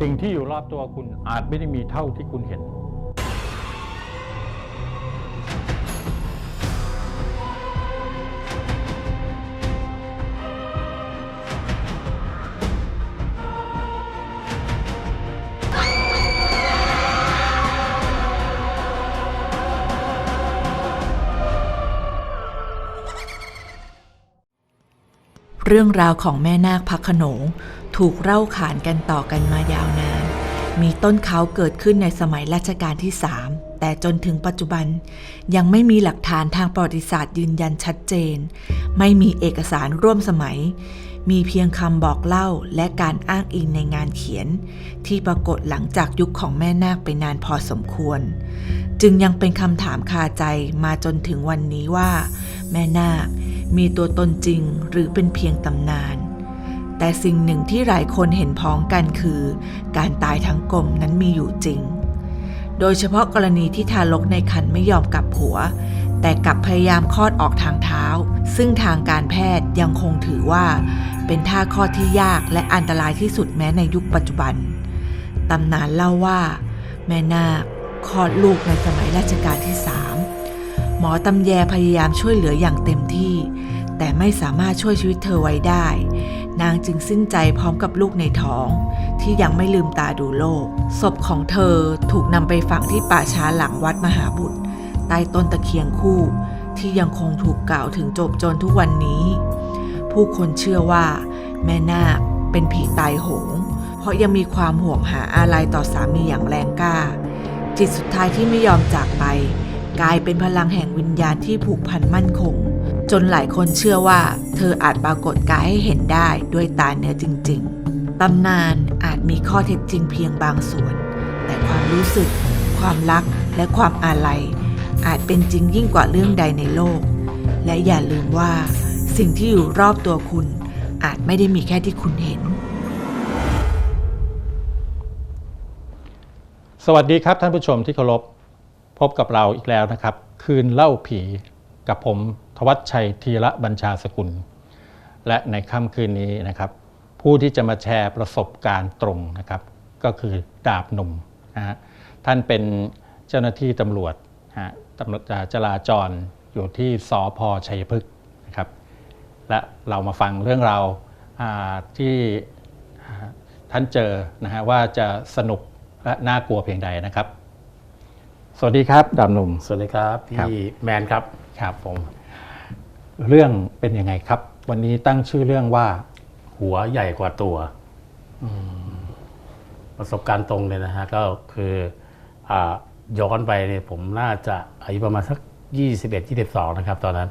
สิ่งที่อยู่รอบตัวคุณอาจไม่ได้มีเท่าที่คุณเห็น เรื่องราวของแม่นาคพระโขนง ถูกเล่าขานกันต่อกันมายาวนาน มีต้นเขาเกิดขึ้นในสมัยรัชกาลที่3แต่จนถึงปัจจุบันยังไม่มีหลักฐานทางประวัติศาสตร์ยืนยันชัดเจน ไม่มีเอกสารร่วมสมัย มีเพียงคำบอกเล่าและการอ้างอิงในงานเขียน ที่ปรากฏหลังจากยุคของแม่นาคไปนานพอสมควร จึงยังเป็นคำถามคาใจมาจนถึงวันนี้ว่า แม่นาคมีตัวตนจริงหรือเป็นเพียงตำนาน แต่สิ่งหนึ่งที่หลายคนเห็นพ้องกันคือ การตายทั้งกลมนั้นมีอยู่จริง โดยเฉพาะกรณีที่ทารกในครรภ์ไม่ยอมกลับหัว แต่กลับพยายามคลอดออกทางเท้า ซึ่งทางการแพทย์ยังคงถือว่า เป็นท่าคลอดที่ยากและอันตรายที่สุดแม้ในยุคปัจจุบัน ตำนานเล่าว่า แม่นาคคลอดลูกในสมัยรัชกาลที่สามหมอตำแยพยายามช่วยเหลืออย่างเต็มที่ แต่ไม่สามารถช่วยชีวิตเธอไว้ได้ นางจึงสิ้นใจพร้อมกับลูกในท้อง ที่ยังไม่ลืมตาดูโลก ศพของเธอถูกนำไปฝังที่ป่าช้าหลังวัดมหาบุตร ใต้ต้นตะเคียงคู่ ที่ยังคงถูกกล่าวถึงจบจนทุกวันนี้ ผู้คนเชื่อว่า แม่นาคเป็นผีตายโหง เพราะยังมีความห่วงหาอาลัยต่อสามีอย่างแรงกล้า จิตสุดท้ายที่ไม่ยอมจากไป กลายเป็นพลังแห่งวิญญาณที่ผูกพันมั่นคง จนหลายคนเชื่อว่า เธออาจปรากฏกายให้เห็นได้ด้วยตาเนื้อจริง ๆ ตำนานอาจมีข้อเท็จจริงเพียงบางส่วน แต่ความรู้สึก ความรักและความอาลัย อาจเป็นจริงยิ่งกว่าเรื่องใดในโลก และอย่าลืมว่า สิ่งที่อยู่รอบตัวคุณ อาจไม่ได้มีแค่ที่คุณเห็น สวัสดีครับท่านผู้ชมที่เคารพพบกับเราอีกแล้วนะครับ คืนเล่าผีกับผม วัชชัยธีระบัญชาสกุล และในค่ำคืนนี้นะครับ ผู้ที่จะมาแชร์ประสบการณ์ตรงนะครับ ก็คือดาบหนุ่มนะฮะท่านเป็นเจ้าหน้าที่ตำรวจฮะตำรวจจราจรอยู่ที่สอพชัยพฤกษ์นะครับ และเรามาฟังเรื่องราวอ่าที่อ่าท่านเจอนะฮะว่าจะสนุกและน่ากลัวเพียงใดนะครับ สวัสดีครับดาบหนุ่ม สวัสดีครับครับพี่แมนครับ ครับผม เรื่องเป็นยังไงครับ วันนี้ตั้งชื่อเรื่องว่า หัวใหญ่กว่าตัว ประสบการณ์ตรงเลยนะฮะ ก็คืออาย้อนไปเนี่ยผมน่าจะอายุประมาณสัก 21 22 นะครับ ตอนนั้น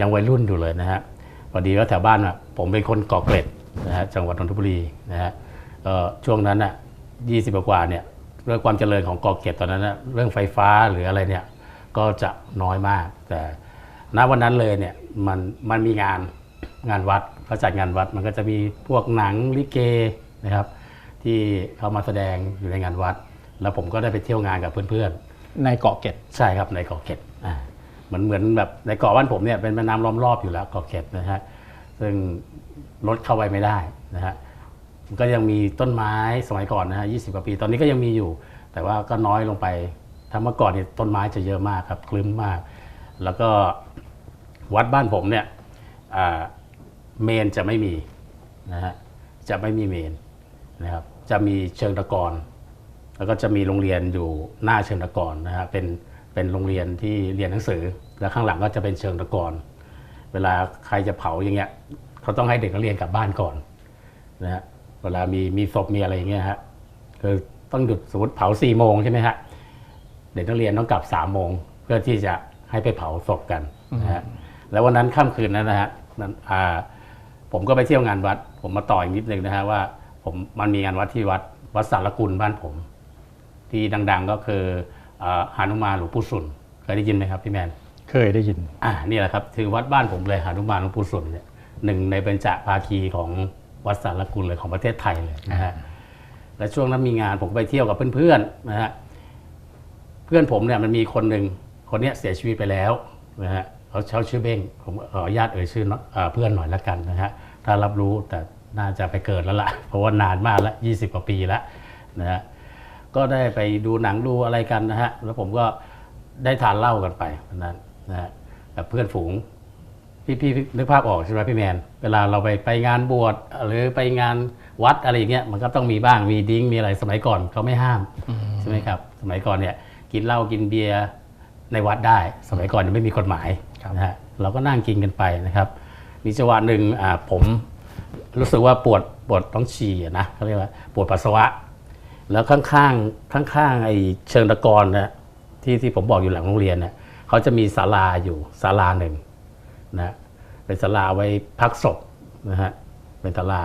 ยังวัยรุ่นอยู่เลยนะฮะพอดีว่าแถวบ้านอะผมเป็นคนเกาะเกร็ดนะฮะจังหวัดนนทบุรีนะฮะก็ช่วงนั้นอะ20กว่าๆเนี่ยเรื่องความเจริญของเกาะเกร็ดตอนนั้นนะเรื่องไฟฟ้าหรืออะไรเนี่ยก็จะน้อยมากแต่ ณวันนั้นเลยเนี่ยมันมันมีงานงานวัดเขาจัดงานวัดมันก็จะมีพวกหนังลิเกนะครับ ที่เขามาแสดงอยู่ในงานวัด แล้วผมก็ได้ไปเที่ยวงานกับเพื่อนๆ ในเกาะเกร็ดใช่ครับในเกาะเกร็ดอ่าเหมือนเหมือนแบบในเกาะบ้านผมเนี่ยเป็นแม่น้ำล้อมรอบอยู่แล้วเกาะเกร็ดนะฮะซึ่งรถเข้าไปไม่ได้นะฮะมันก็ยังมีต้นไม้สมัยก่อนนะฮะยี่สิบกว่าปี ตอนนี้ก็ยังมีอยู่ แต่ว่าก็น้อยลงไปถ้าเมื่อก่อนเนี่ยต้นไม้จะเยอะมากครับคลึ้มมาก แล้วก็วัดบ้านผมเนี่ยเมนจะไม่มีนะฮะจะไม่มีเมนนะครับจะมีเชิงตะกอนแล้วก็จะมีโรงเรียนอยู่หน้าเชิงตะกอนนะฮะเป็นเป็นโรงเรียนที่เรียนหนังสือ แล้วข้างหลังก็จะเป็นเชิงตะกอนเวลาใครจะเผาอย่างเงี้ยเขาต้องให้เด็กนักเรียนกลับบ้านก่อนนะฮะเวลามีมีศพมีอะไรอย่างเงี้ยฮะคือต้องหยุดสมมติเผาสี่โมงใช่ไหมฮะเด็กนักเรียนต้องกลับสามโมงเพื่อที่จะ ให้ไปเผาศพกันนะฮะแล้ววันนั้นค่ำคืนนั้นนะฮะนั้นอ่าผมก็ไปเที่ยวงานวัด ผมมาต่ออีกนิดนึงนะฮะว่าผมมันมีงานวัดที่วัดวัดสารกุลบ้านผม ที่ดัง ๆก็คืออ่าหานุมานหลวงปู่สุนเคยได้ยินไหมครับพี่แมนเคยได้ยิน อ่านี่แหละครับถือวัดบ้านผมเลยหานุมานหลวงปู่สุนเนี่ยหนึ่งในเบญจภาคีของวัดสารกุลเลยของประเทศไทยเลยนะฮะและช่วงนั้นมีงานผมก็ไปเที่ยวกับเพื่อนๆนะฮะเพื่อนผมเนี่ยมันมีคนหนึ่ง คนเนี้ยเสียชีวิตไปแล้วนะฮะเขาเขาชื่อเบ้งผมขออนุญาตเอ่ยชื่อเนาะเอ่อเพื่อนหน่อยละกันนะฮะถ้ารับรู้แต่น่าจะไปเกิดแล้วล่ะ เพราะว่านานมากแล้วยี่สิบกว่าปีแล้วนะฮะก็ได้ไปดูหนังดูอะไรกันนะฮะแล้วผมก็ได้ทานเหล้ากันไปวันนั้นนะฮะกับเพื่อนฝูงพี่พี่นึกภาพออกใช่ไหมพี่แมน เวลาเราไปไปงานบวชหรือไปงานวัดอะไรอย่างเงี้ยมันก็ต้องมีบ้างมีดิ้งมีอะไรสมัยก่อนเขาไม่ห้ามใช่ไหมครับ สมัยก่อนเนี่ยกินเหล้ากินเบียร์ ในวัดได้ สมัยก่อนยังไม่มีกฎหมายครับนะฮะเราก็นั่งกินกันไปนะครับ มีจังหวะหนึ่งอ่าผมรู้สึกว่าปวดปวดต้องฉี่อะนะเขาเรียกว่าปวดปัสสาวะ แล้วข้างๆข้างๆไอ้เชิงตะกอนนะที่ที่ผมบอกอยู่หลังโรงเรียนเนี่ยเขาจะมีศาลาอยู่ศาลาหนึ่งนะเป็นศาลาไว้พักศพนะฮะเป็นศาลา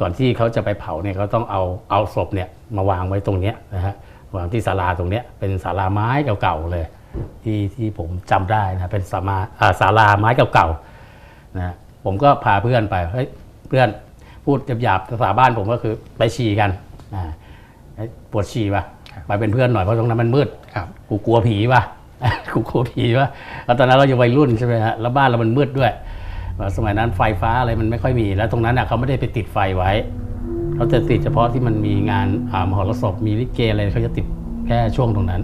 ก่อนที่เขาจะไปเผาเนี่ยเขาต้องเอาเอาศพเนี่ยมาวางไว้ตรงเนี้ยนะฮะวางที่ศาลาตรงเนี้ยเป็นศาลาไม้เก่าๆเลย ที่ที่ผมจำได้นะเป็นศาลาอ่าศาลาไม้เก่าๆนะฮะผมก็พาเพื่อนไปเฮ้ยเพื่อนพูดหยาบๆภาษาบ้านผมก็คือไปฉี่กันอ่าเฮ้ยปวดฉี่ป่ะไปเป็นเพื่อนหน่อยเพราะตรงนั้นมันมืดครับกูกลัวผีป่ะกูกลัวผีป่ะแล้วตอนนั้นเรายังวัยรุ่นใช่ไหมฮะแล้วบ้านเรามันมืดด้วย สมัยนั้นไฟฟ้าอะไรมันไม่ค่อยมี แล้วตรงนั้นน่ะเขาไม่ได้ไปติดไฟไว้เขาจะติดเฉพาะที่มันมีงานอ่ามหรสพมีลิเกอะไรเขาจะติดแค่ช่วงตรงนั้น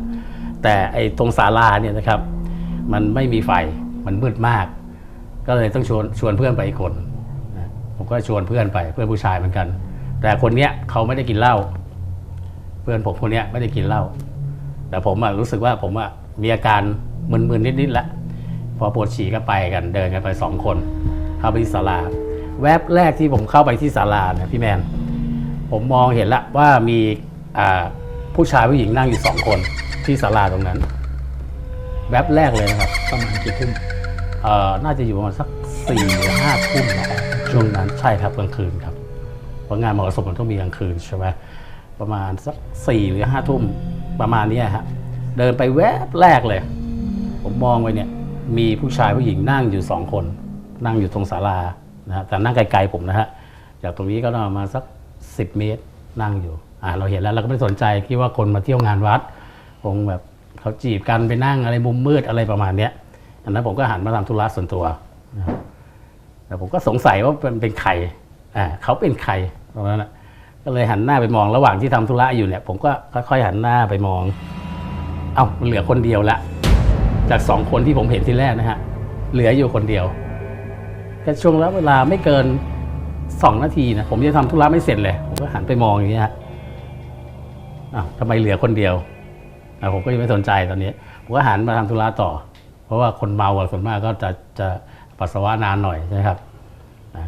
แต่ไอ้ตรงศาลาเนี่ยนะครับมันไม่มีไฟมันมืดมาก ก็เลยต้องชวนชวนเพื่อนไปอีกคนผมก็ชวนเพื่อนไปเพื่อนผู้ชายเหมือนกัน แต่คนเนี้ยเขาไม่ได้กินเหล้าเพื่อนผมคนเนี้ยไม่ได้กินเหล้าแต่ผมอะรู้สึกว่าผมอะมีอาการมึนๆนิดๆล้วพอปวดฉี่ก็ไปกันเดินกันไปสองคน เข้าไปที่ศาลา แวบแรกที่ผมเข้าไปที่ศาลาเนี่ยพี่แมน ผมมองเห็นละว่ามีผู้ชายผู้หญิงนั่งอยู่สองคน ที่ศาลาตรงนั้น แวบแรกเลยนะครับ ประมาณกี่ทุ่มเอ่อน่าจะอยู่ประมาณสักสี่หรือห้าทุ่มนะช่วงนั้นใช่ครับกลางคืนครับเพราะงานมหรสพมันต้องมีกลางคืนใช่ไหมประมาณสักสี่หรือห้าทุ่มประมาณเนี้ยฮะเดินไปแวบแรกเลย ผมมองไปเนี่ย มีผู้ชายผู้หญิงนั่งอยู่สองคน นั่งอยู่ตรงศาลานะฮะแต่นั่งไกลๆผมนะฮะจากตรงนี้ก็ประมาณสักสิบเมตรนั่งอยู่อ่าเราเห็นแล้วเราก็ไม่สนใจคิดว่าคนมาเที่ยวงานวัด งแบบเขาจีบกันไปนั่งอะไรมุมมืดอะไรประมาณเนี้ยอันนั้นผมก็หันมาทำธุระส่วนตัวแต่ผมก็สงสัยว่าเป็นเป็นใครอ่าเขาเป็นใครตรงนั้นนะก็เลยหันหน้าไปมองระหว่างที่ทำธุระอยู่เนี่ย ผมก็ค่อยๆหันหน้าไปมอง เอ้าเหลือคนเดียวละ จากสองคนที่ผมเห็นที่แรกนะฮะเหลืออยู่คนเดียวแค่ช่วงระยะเวลาไม่เกินสองนาทีนะผมจะทำธุระไม่เสร็จเลย ผมก็หันไปมองอย่างนี้ยฮะอ้าวทำไมเหลือคนเดียว ผมก็ยังไม่สนใจตอนนี้ ผมก็หันมาทำธุระต่อ เพราะว่าคนเมาส่วนมากก็จะจะปัสสาวะนานหน่อยใช่ไหมครับนะ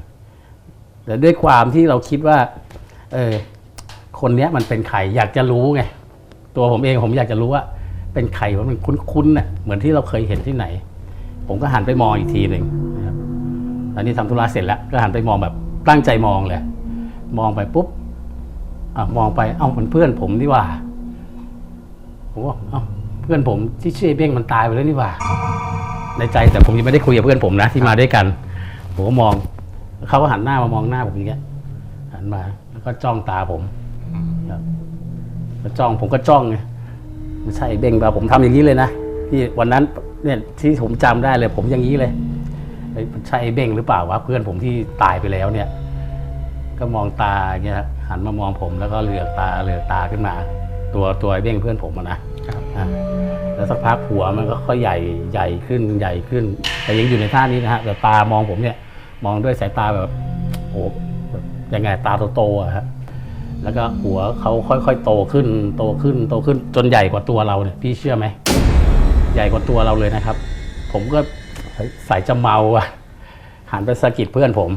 แต่ด้วยความที่เราคิดว่า เออคนนี้มันเป็นใครอยากจะรู้ไง ตัวผมเองผมอยากจะรู้ว่า เป็นใครว่ามันคุ้นๆเน่ะเหมือนที่เราเคยเห็นที่ไหน ผมก็หันไปมองอีกทีหนึ่งนะครับตอนนี้ทำธุระเสร็จแล้ว ก็หันไปมองแบบตั้งใจมองเลย มองไปปุ๊บอะมองไปเอ้ามันเพื่อนผมนี่ว่า ผมว่าเอ้าเพื่อนผมที่ชื่อไอ้เบ้งมันตายไปแล้วนี่หว่า ในใจแต่ผมยังไม่ได้คุยกับเพื่อนผมนะที่มาด้วยกัน ผมก็มองเขาก็หันหน้ามามองหน้าผมอย่างเงี้ยหันมา แล้วก็จ้องตาผมครับก็จ้องผมก็จ้องไงไม่ใช่ไอ้เบ้งป่ะผมทำอย่างนี้เลยนะที่วันนั้นเนี่ยที่ผมจำได้เลย ผมอย่างนี้เลยเฮ้ยมันใช่ไอ้เบ้งหรือเปล่าวะเพื่อนผมที่ตายไปแล้วเนี่ย ก็มองตาอย่างเงี้ยหันมามองผมแล้วก็เหลือกตาเหลือกตาขึ้นมา ตัวตัวไอ้เบ้งเพื่อนผมอะนะครับอะแล้วสักพักหัวมันก็ค่อยใหญ่ใหญ่ขึ้นใหญ่ขึ้น แต่ยังอยู่ในท่านี้นะฮะแต่ตามองผมเนี่ย มองด้วยสายตาแบบโอ้แบบยังไงตาโตๆอะฮะแล้วก็หัวเขาค่อยๆ โตขึ้นโตขึ้นโตขึ้นจนใหญ่กว่าตัวเราเนี่ยพี่เชื่อไหมใหญ่กว่าตัวเราเลยนะครับ ผมก็เฮ้ยสายจะเมาอะหันไปสะกิดเพื่อนผม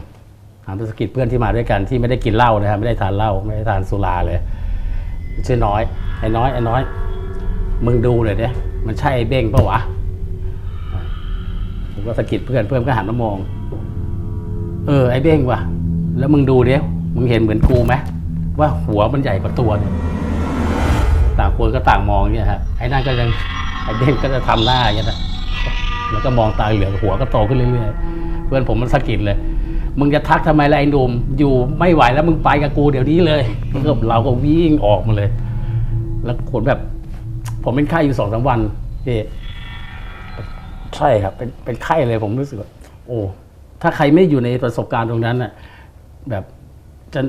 หันไปสะกิดเพื่อนที่มาด้วยกันที่ไม่ได้กินเหล้านะครับไม่ได้ทานเหล้าไม่ได้ทานสุราเลย ชื่อน้อย ไอ้น้อยไอ้น้อย มึงดูเลยเนี่ยมันใช่ไอ้เบ้งปะวะ ผมก็สะกิดเพื่อนเพื่อนก็หันมามอง เออ ไอ้เบ้งว่ะ แล้วมึงดูเดี๋ยวมึงเห็นเหมือนกูไหมว่าหัวมันใหญ่กว่าตัวเนี่ยต่างคนก็ต่างมองเนี่ยฮะไอ้นั่นก็ยังไอ้เบ้งก็จะทำหน้าอย่างนี้ยนะแล้วก็มองตาเหลืองหัวก็โตขึ้นเรื่อยๆ เพื่อนผมมันสะกิดเลย มึงจะทักทำไมล่ะไอ้หนุ่มอยู่ไม่ไหวแล้วมึงไปกับกูเดี๋ยวนี้เลยแล้วก็เราก็วิ่งออกมาเลย แล้วผลแบบ ผมเป็นไข้อยู่สองสามวันพี่ใช่ครับ เป็นเป็นไข้เลยผมรู้สึกว่าโอ้ถ้าใครไม่อยู่ในประสบการณ์ตรงนั้นน่ะ แบบจะ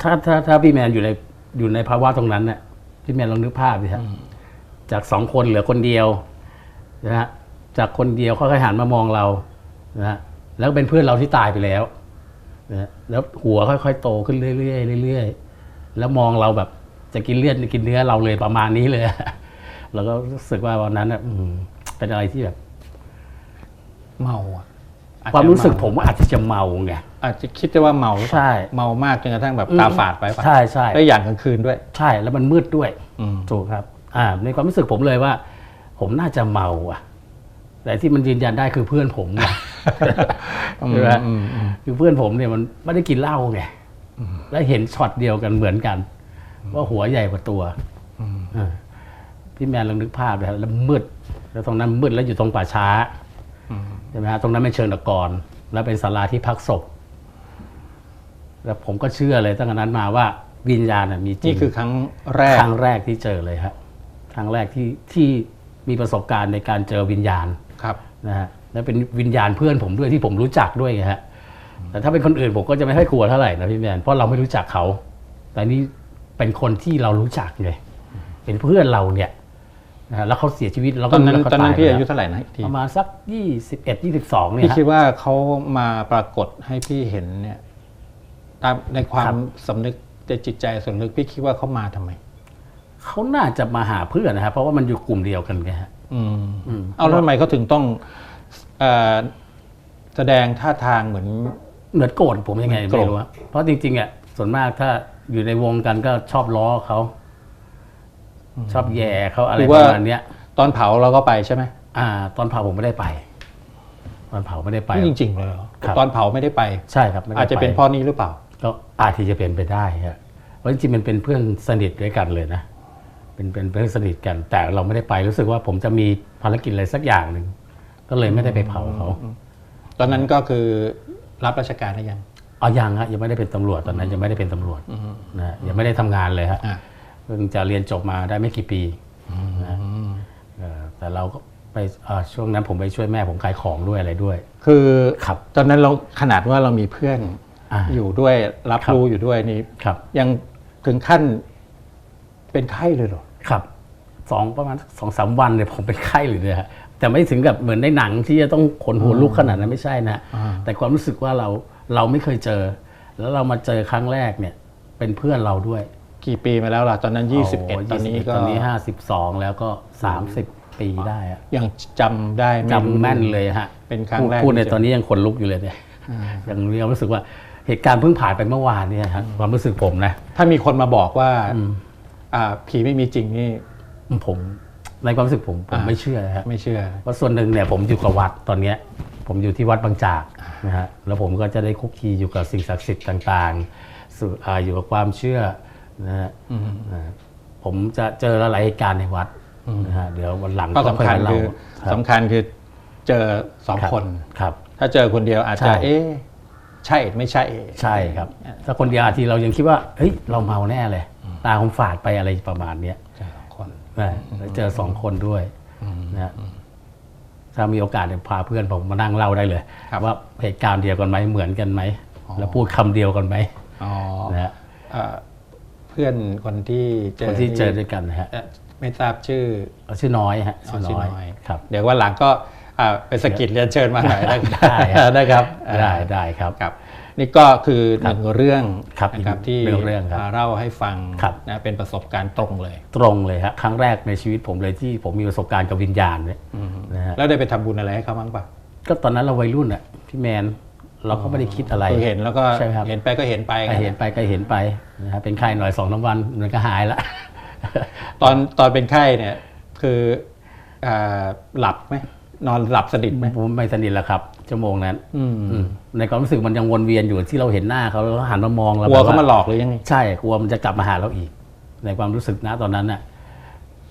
ถ้าถ้าถ้าพี่แมนอยู่ในอยู่ในภาวะตรงนั้นเนี่ยพี่แมนลองนึกภาพดิฮะจากสองคนเหลือคนเดียวนะฮะจากคนเดียวค่อยๆหันมามองเรานะฮะ แล้วเป็นเพื่อนเราที่ตายไปแล้วนะฮะแล้วหัวค่อยๆ โตขึ้นเรื่อยๆเรื่อยๆแล้วมองเราแบบจะกินเลือดกินเนื้อเราเลยประมาณนี้เลยเราก็รู้สึกว่าวันนั้นน่ะอืมเป็นอะไรที่แบบ เมาอะอจจะความรู้สึกเผมว่าอาจจะเมาไงอาจจะคิดได้ว่าเมาหรือเปล่าใช่ เมามากจนกระทั่งแบบตาฝาดไปปะใช่ใช่แล้วอย่างกลางคืนด้วย ใช่ แล้วมันมืดด้วยอืมถูกครับ อ่า ในความรู้สึกผมเลยว่า ผมน่าจะเมาอะ แต่ที่มันยืนยันได้คือเพื่อนผมไง ใช่ไหมอืมอืมคือเพื่อนผมเนี่ยมันไม่ได้กินเหล้าไงแล้วเห็นช็อตเดียวกันเหมือนกัน ว่าหัวใหญ่กว่าตัวอ่าพี่แมนลองนึกภาพเลยแล้วมืด แล้วตรงนั้นมืดแล้วอยู่ตรงป่าช้าอืมใช่ไหมฮะตรงนั้นเป็นเชิงตะกอนแล้วเป็นศาลาที่พักศพแล้วผมก็เชื่อเลยตั้งแต่นั้นมาว่าวิญญาณน่ะมีจริงนี่คือครั้งแรกครั้งแรกที่เจอเลยครับครั้งแรกที่ที่มีประสบการณ์ในการเจอวิญญาณครับนะฮะ และเป็นวิญญาณเพื่อนผมด้วยที่ผมรู้จักด้วยไงฮะแต่ถ้าเป็นคนอื่นผมก็จะไม่ค่อยกลัวเท่าไหร่นะพี่แมนเพราะเราไม่รู้จักเขา แต่นี่เป็นคนที่เรารู้จักไงเป็นเพื่อนเราเนี่ยนะฮะแล้วเขาเสียชีวิตเราตก็อนนั้นรู้ว่าตอนนั้นเขพี่ไปอายุแล้วเท่าไหร่นะอีกทีประมาณสักยี่สิบเอ็ดยี่สิบสองเนี่ยพี่ฮะ คิดว่าเขามาปรากฏให้พี่เห็นเนี่ยตามในควาครัมบ สำนึกในจิตใจส่วนลึกพี่คิดว่าเขามาทำไม เขาน่าจะมาหาเพื่อนนะครับเพราะว่ามันอยู่กลุ่มเดียวกันไงฮะ อืม อืม เอาแล้วทำไมเขาถึงต้องเอ่อ แสดงท่าทางเหมือน เหมือนโกรธผมยังไงโกรธไม่รู้อะเพราะจริงๆอะส่วนมากถ้าอยู่ในวงกันก็ชอบล้อเขา ชอบแย่เขาอะไรประมาณเนี้ย ตอนเผาเราก็ไปใช่ไหมอ่า ตอนเผาผมไม่ได้ไป ตอนเผาไม่ได้ไปนี่จริงๆเลยเหรอครับตอนเผาไม่ได้ไปใช่ครับไม่ได้อาจจะเป็นไเพราะนี้หรือเปล่า ก็อาจที่จะเป็นไปได้ฮะเพราะจริงๆมันเป็นเพื่อนสนิทด้วยกันเลยนะเป็นเป็นเพื่อนสนิทกัน แต่เราไม่ได้ไปรู้สึกว่าผมจะมีภารกิจอะไรสักอย่างหนึ่ง ก็เลยไม่ได้ไปเผาเขา ตอนนั้นก็คือรับราชการได้ยังเอายังฮะยังไม่ได้เป็นตำรวจตอนนั้นยังไม่ได้เป็นตำรวจนะยังไม่ได้ทำงานเลยฮะอะเพิ่งจะเรียนจบมาได้ไม่กี่ปีนะเอ่อแต่เราก็ไปอ่าช่วงนั้นผมไปช่วยแม่ผมขายของด้วยอะไรด้วย คือครับตอนนั้นเราขนาดว่าเรามีเพื่อนอ่าอยู่ด้วยรับครับรู้อยู่ด้วยนี่ครับ ยังถึงขั้นเป็นไข้เลยเหรอครับสองประมาณสองสามวันเนี่ยผมเป็นไข้เลยเนี่ยฮะ แต่ไม่ถึงกับเหมือนในหนังที่จะต้องขนหัวลุกขนาดนั้นไม่ใช่นะอ่าแต่ความรู้สึกว่าเราเราไม่เคยเจอ แล้วเรามาเจอครั้งแรกเนี่ยเป็นเพื่อนเราด้วย กี่ปีมาแล้วล่ะ ตอนนั้นโโห21 ตอนนี้ก็ตอนนี้ห้าสิบสองแล้วก็สามสิบปีได้อะยังจำได้ไรู้จำแม่นเลยฮะเป็นครั้งพูดแรกพูดในที่เจอตอนนี้ยังขนลุกอยู่เลยเนี่ยยังมีความรู้สึกว่าเหตุการณ์เพิ่งผ่านไปเมื่อวานเนี่ยฮะความรู้สึกผมนะ ถ้ามีคนมาบอกว่าอืมอ่าผีไม่มีจริงนี่ผม ในความรู้สึกผมผมอ่าไม่เชื่อนะฮะไม่เชื่อเพราะส่วนหนึ่งเนี่ยผมอยู่กับวัดตอนเนี้ยผมอยู่ที่วัดบางจากนะฮะแล้วผมก็จะได้คุกคีอยู่กับสิ่งศักดิ์สิทธิ์ต่างๆสู่อ่าอยู่กับความเชื่อนะฮะนะฮะผมจะเจอหลายเหตุการณ์ในวัดนะฮะเดี๋ยววันหลังก็สำคัญอยมาเล่าคือรับสำคัญคือเจอสองรับคนครับ ถ้าเจอคนเดียวอาจใช่จะเอ๊ะใช่ไม่ใใช่ใช่ครับ ถ้าคนเดียวอาทีเรายังคิดว่าเฮ้ยเราเมาแน่เลย ตาคงฝาดไปอะไรประมาณเนี้ยเจอสองค นนะแล้วเจอสองคนด้วยนะฮะถ้ามีโอกาสเดี๋ยวพาเพื่อนผมมานั่งเล่าได้เลย ว่าเหตุการณ์เดียวกันไหมเหมือนกันไหม แล้วพูดคำเดียวกันไหมอ๋อนะฮะเอ่อเพื่อนคนที่เจอคนที่เจอด้วยกันนะฮะเอ่อไม่ทราบชื่อเอาชื่อน้อยฮะอ๋อชื่อน้อยชื่อน้อยครับ เดี๋ยววันหลังก็อ่าไปสะกิดเรียนเชิญมาหน่อยได้ได้ครับได้ครับ ได้ได้ครับครับ นี่ก็คือหนึ่งเรื่องครับนะครับอีกที่หนึ่งเรื่องครับาเล่าให้ฟังครับนะเป็นประสบการณ์ตรงเลย ตรงเลยฮะครั้งแรกในชีวิตผมเลยที่ผมมีประสบการณ์กับวิญญาณเนี่ยนะฮะแล้วได้ไปทำบุญอะไรให้เขาบ้างปะก็ตอนนั้นเราวัยรุ่นอะพี่แมนเราก็ไม่ได้คิดอะไรคือเห็นแล้วก็ใช่ครับเห็นไปก็เห็นไปไปเห็นไปก็เห็นไปนะฮะเป็นไข้หน่อยสองน้ำวันมันก็หายละตอนตอนเป็นไข้เนี่ยคืออ่าหลับไหมนอนหลับสนิทไหมผมไม่สนิทแล้วครับ ชั่วโมงนั้นอืมอืมในความรู้สึกมันยังวนเวียนอยู่ที่เราเห็นหน้าเขาแล้วหันมามองเรากลัวเขาแบบมาหลอกหรือยังไงใช่กลัวมันจะกลับมาหาเราอีก ในความรู้สึกนะตอนนั้นน่ะ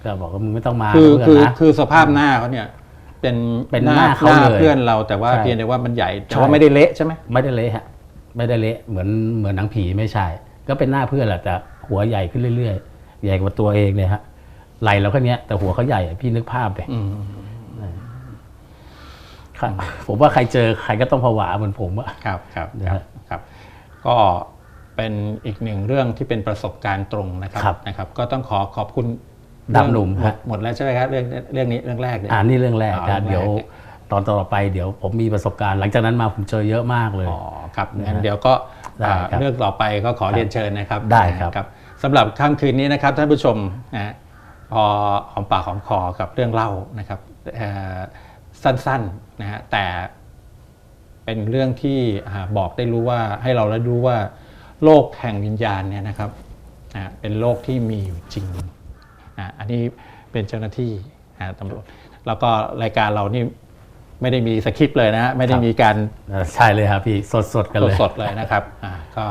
ก็บอกว่ามึงไม่ต้องมาคือเพื่คืออนนะคือสภาพหน้าเขาเนี่ย เป็นเป็นหน้าเขาเลยเพื่อนเราแต่ว่าใช่เพียงแต่ว่ามันใหญ่แต่ใช่ว่าไม่ได้เละใช่ไหมไม่ได้เละฮะ ไม่ได้เละเหมือนเหมือนหนังผีไม่ใช่ ก็เป็นหน้าเพื่อนแหละแต่หัวใหญ่ขึ้นเรื่อยๆ ใหญ่กว่าตัวเองเลยฮะไหลเราแค่เนี้ยแต่หัวเขาใหญ่อะพี่นึกภาพเลยอืมครับ ผมว่าใครเจอใครก็ต้องผวาเหมือนผมอะครับครับนะคฮะรับครับ ก็เป็นอีกหนึ่งเรื่องที่เป็นประสบการณ์ตรงนะครับครับนะครับ ก็ต้องขอขอบคุณดาบหนุ่มหมฮะดหมดแล้วใช่ไหมครับเรื่องเรื่องนี้เรื่องแรกเนี่ยอ่านี่เรื่องแรกอ๋อนะเรื่องแรกเดี๋ยวตอนต่อไปเดี๋ยวผมมีประสบการณ์หลังจากนั้นมาผมเจอเยอะมากเลยอ๋อครับนะงั้นฮะเดี๋ยวก็ได้อ่าครับเรื่องต่อไปก็ขอเรียนเชิญนะครับได้ครับนะสำหรับค่ำคืนนี้นะครับท่านผู้ชมนะฮะพอหอมปากหอมคอกับเรื่องเล่านะครับเอ่อ สั้นๆนะฮะแต่เป็นเรื่องที่อ่าบอกได้รู้ว่าให้เราได้รู้ว่าโลกแห่งวิญญาณเนี่ยนะครับอ่าเป็นโลกที่มีอยู่จริงอ่าอันนี้เป็นเจ้าหน้าที่อ่าตำรวจแล้วก็รายการเรานี่ไม่ได้มีสคริปต์เลยนะฮะไม่ได้มีการเออใช่เลยครับพี่สดๆกันเลยสดๆเลยนะครับอ่าก็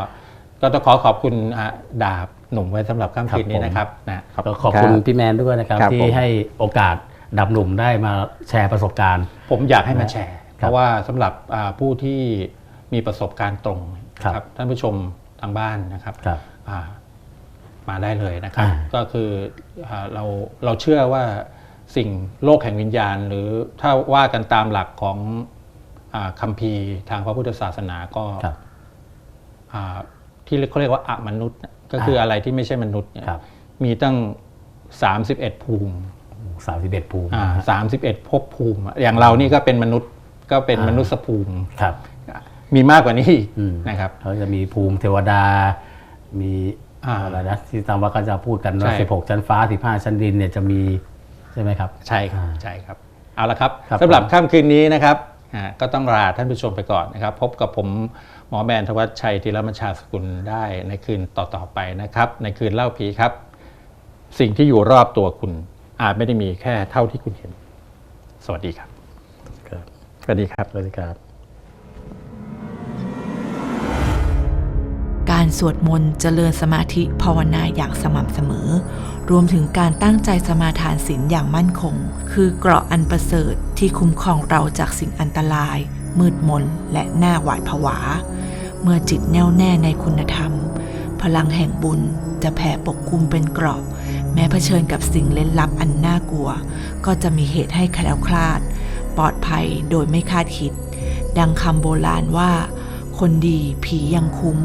ก็ต้องขอขอบคุณอ่าดาบหนุ่มไว้สำหรับค่ำคืนนี้นะครับนะก็ขอบคุณพี่แมนด้วยนะครับครับที่ผมให้โอกาส ดับหนุ่มได้มาแชร์ประสบการณ์ ผมอยากให้มาแชร์ครับเพราะว่าสำหรับอ่าผู้ที่มีประสบการณ์ตรงครับท่านผู้ชมทางบ้านนะครับครับอ่ามาได้เลยนะครับอ่าก็คืออาเราเราเชื่อว่าสิ่งโลกแห่งวิญญาณ หรือถ้าว่ากันตามหลักของอาคัมภีร์ทางพระพุทธศาสนาก็ครับอ่าที่เขาเรียกว่าอมนุษย์น่ะก็คืออะไรที่ไม่ใช่มนุษย์เนี่ยครับมีตั้ง 31 ภูมิ สามสิบเอ็ดภูมิอ่านะฮะสามสิบเอ็ดภพภูมิอะอย่างเรานี่ก็เป็นมนุษย์ก็เป็นอ่ามมนุษย์ภูมิ ครับมีมากกว่านี้อีกอืมนะครับ เขาจะมีภูมิเทวดา มีอ่าอะไรนะที่ตามว่าก็จะพูดกันว่าใช่สิบหกชั้นฟ้าสิบห้าชั้นดินเนี่ยจะมีใช่ไหมครับ ใช่ครับอ่าใช่ครับเอาละครับครับสำหรับผม ค่ำคืนนี้นะครับอ่าก็ต้องลาท่านผู้ชมไปก่อนนะครับ พบกับผมหมอแมนทวัชชัยธีรมัญชาสกุลได้ในคืนต่อๆไปนะครับ ในคืนเล่าผีครับ สิ่งที่อยู่รอบตัวคุณ อาจไม่ได้มีแค่เท่าที่คุณเห็น สวัสดีครับครับ สวัสดีครับ สวัสดีครับ การสวดมนต์เจริญสมาธิภาวนาอย่างสม่ำเสมอ รวมถึงการตั้งใจสมาทานศีลอย่างมั่นคง คือเกราะอันประเสริฐที่คุ้มครองเราจากสิ่งอันตราย มืดมนและหน้าหวาดผวา เมื่อจิตแน่วแน่ในคุณธรรม พลังแห่งบุญจะแผ่ปกคลุมเป็นเกราะ แม้เผชิญกับสิ่งเล่นลับอันน่ากลัว ก็จะมีเหตุให้แคล้วคลาด ปลอดภัยโดยไม่คาดคิด ดังคำโบราณว่า คนดีผียังคุ้ม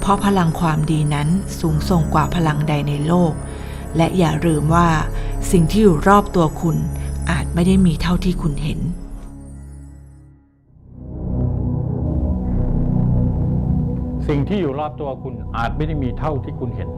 เพราะพลังความดีนั้นสูงส่งกว่าพลังใดในโลก และอย่าลืมว่า สิ่งที่อยู่รอบตัวคุณอาจไม่ได้มีเท่าที่คุณเห็นสิ่งที่อยู่รอบตัวคุณอาจไม่ได้มีเท่าที่คุณเห็น